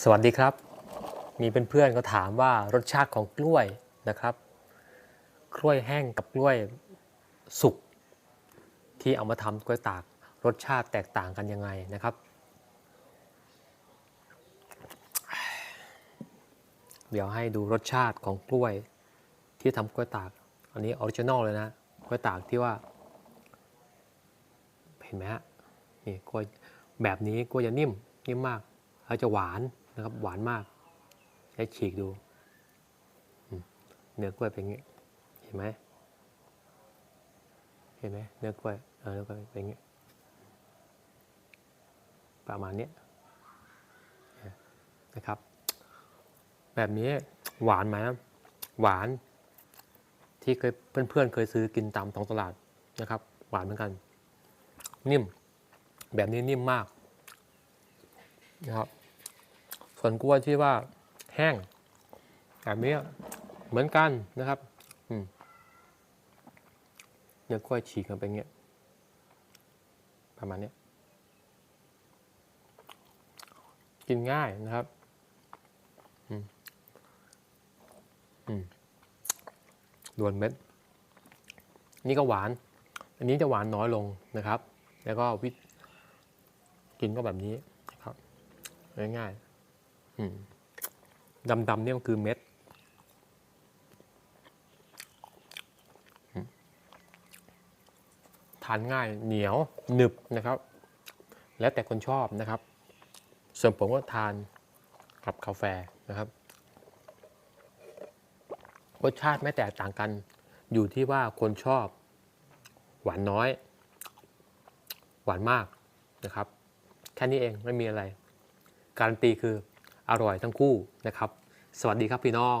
สวัสดีครับ มีเพื่อนๆก็ถามว่ารสชาติของกล้วยนะครับ กล้วยแห้งกับกล้วยสุกที่เอามาทำกล้วยตากรสชาติแตกต่างกันยังไงนะครับ เดี๋ยวให้ดูรสชาติของกล้วยที่ทำกล้วยตาก อันนี้ออริจินอลเลยนะกล้วยตากที่ว่าเห็นไหมฮะนี่กล้วยแบบนี้กล้วยจะนิ่มนิ่มมากแล้วจะหวาน นะครับหวานมากให้ฉีกดู เนื้อกล้วยเป็นอย่างนี้เห็นไหมเห็นไหมเนื้อกล้วยเออเนื้อกล้วยเป็นอย่างนี้ประมาณนี้นะครับ แบบนี้หวานไหมหวานที่เคยเพื่อนๆ เคยซื้อกินตามท้องตลาดนะครับ หวานเหมือนกัน นิ่ม แบบนี้นิ่มมากนะครับ ส่วนกล้วยที่ว่าแห้งแบบนี้เหมือนกันนะครับเนื้อกล้วยฉีกกันเป็นเงี้ยประมาณนี้กินง่ายนะครับอืมอืมดวนเม็ด นี่ก็หวาน อันนี้จะหวานน้อยลงนะครับ แล้วก็วิกินก็แบบนี้ครับ ง่ายๆ ดำๆเนี่ยมันคือเม็ด ทานง่ายเหนียวหนึบนะครับ แล้วแต่คนชอบนะครับ ส่วนผมก็ทานกับกาแฟนะครับรสชาติไม่แตกต่างกัน อยู่ที่ว่าคนชอบ หวานน้อย หวานมากนะครับ แค่นี้เองไม่มีอะไร การันตีคือ อร่อยทั้งคู่นะครับ สวัสดีครับพี่น้อง